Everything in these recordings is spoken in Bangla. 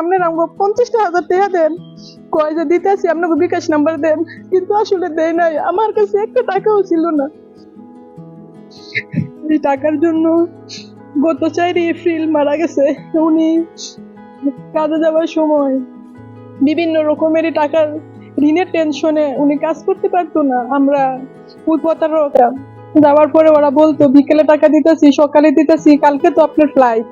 আপনার আমাকে পঞ্চাশটা হাজার টাকা দেন। কয় যে দিতেছি আপনাকে বিকাশ নাম্বার দেন, কিন্তু আসলে দেয় নাই। আমার কাছে একটা টাকাও ছিল না। এই টাকার জন্য গত চারি এপ্রিল মারা গেছে। উনি কাজে যাওয়ার সময় বিভিন্ন রকমেরই টাকার ঋণের টেনশনে উনি কাজ করতে পারতো না। আমরা ওই প্রতারক যাওয়ার পরে ওরা বলতো, বিকেলে টাকা দিতেছি, সকালে দিতেছি, কালকে তো আপনার ফ্লাইট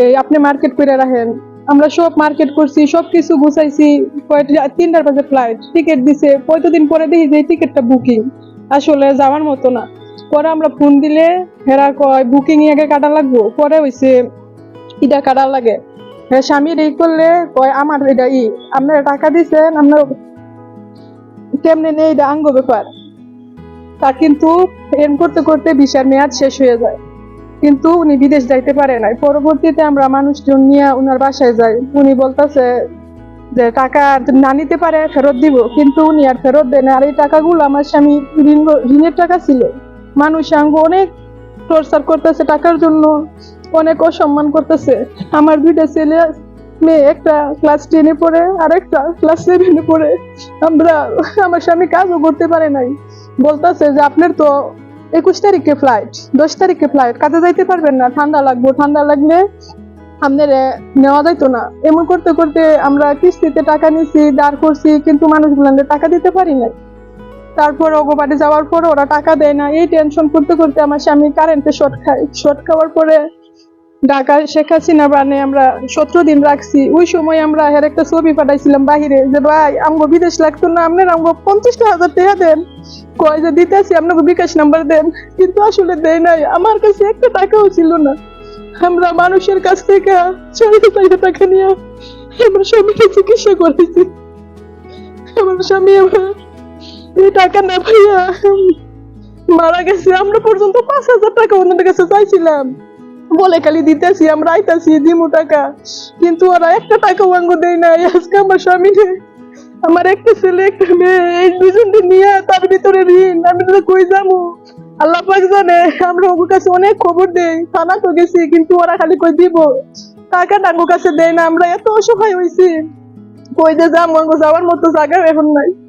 এই, আপনি মার্কেট করে রাখেন। আমরা সব মার্কেট করছি সব কিছু গুছাইছি তিনটার বাজে ফ্লাইট টিকিট দিছে। কয়তদিন পরে দেখি যে টিকিটটা বুকিং আসলে যাওয়ার মতো না। পরে আমরা ফোন দিলে হেরা কয় বুকিং আগে কাটা লাগবো? পরে হইছে ইটা কাটা লাগে। হ্যাঁ স্বামীর এই করলে কয়, আমার এটা ই, আপনারা টাকা দিছেন, আপনার কেমনে নেই, এটা আঙ্গ ব্যাপার। তা কিন্তু এম করতে করতে ভিসার মেয়াদ শেষ হয়ে যায়। কিন্তু উনি বিদেশ যাইতে পারে নাই। পরবর্তীতে আমরা মানুষজন নিয়ে উনার বাসায় যাই। উনি বলতেছে যে টাকা না নিতে পারে, ফেরত দিব। কিন্তু উনি আর ফেরত দেন আর এই টাকাগুলো আমার স্বামী ঋণ, ঋণের টাকা ছিল। মানুষ আঙ্গ অনেক টর্চার করতেছে টাকার জন্য, অনেক অসম্মান করতেছে। আমার দুইটা ছেলে, মেয়ে, একটা ক্লাস টেনে পড়ে, আর একটা ক্লাস সেভেনে পড়ে। আমরা, আমার স্বামী কাজও করতে পারে নাই। বলতেছে যে, আপনার তো একুশ তারিখে ফ্লাইট দশ তারিখে ফ্লাইট কাজে যাইতে পারবেন না, ঠান্ডা লাগবে, ঠান্ডা লাগলে আপনার নেওয়া যাইতো না। এমন করতে করতে আমরা কিস্তিতে টাকা নিছি দাঁড় করছি, কিন্তু মানুষগুলো টাকা দিতে পারি নাই। তারপর অগোবাড়ি যাওয়ার পর ওরা টাকা দেয় না। এই টেনশন করতে করতে আমার স্বামী কারেন্টে শর্ট খায়। শর্ট খাওয়ার পরে ঢাকা শেখ হাসিনা বানে আমরা সতেরো দিন রাখছি। ওই সময় আমরা হের একটা ছবি পাঠাইছিলাম বাহিরে যে, ভাই, আমগো বিদেশ লাগতো না, আপনার আমগো পঞ্চাশটা হাজার টাকা দেন। কয় যে, দিতেছি, আপনাকে বিকাশ নাম্বার দেন। কিন্তু আসলে দেয় নাই। আমার কাছে একটা টাকাও ছিল না। আমরা মানুষের কাছ থেকে চারি চারি টাকা নিয়ে আমার স্বামীকে চিকিৎসা করেছি আমার স্বামী আমার এই টাকা না ভাইয়া মারা গেছে। আমরা পর্যন্ত পাঁচ হাজার টাকা ওনাদের কাছে চাইছিলাম। বলে খালি দিতেছি, আমরা আইতাছি, দিমু টাকা। কিন্তু ওরা একটা টাকা অঙ্গ দেয় নাই, আজকে আমার স্বামী আমার একটা ছেলে, একটা মেয়ে, এই দুজনকে নিয়ে তার ভিতরে ঋণ, আমি তো কই যাব? আল্লাহ পাক জানে, আমরা ওর কাছে অনেক খবর দেই, থানা তো গেছি, কিন্তু ওরা খালি কই দিব? টাকা টাঙ্গো কাছে দেয় না, আমরা এত অসহায় হয়েছি কই যে যাব যাওয়ার মতো জায়গা এখন নাই।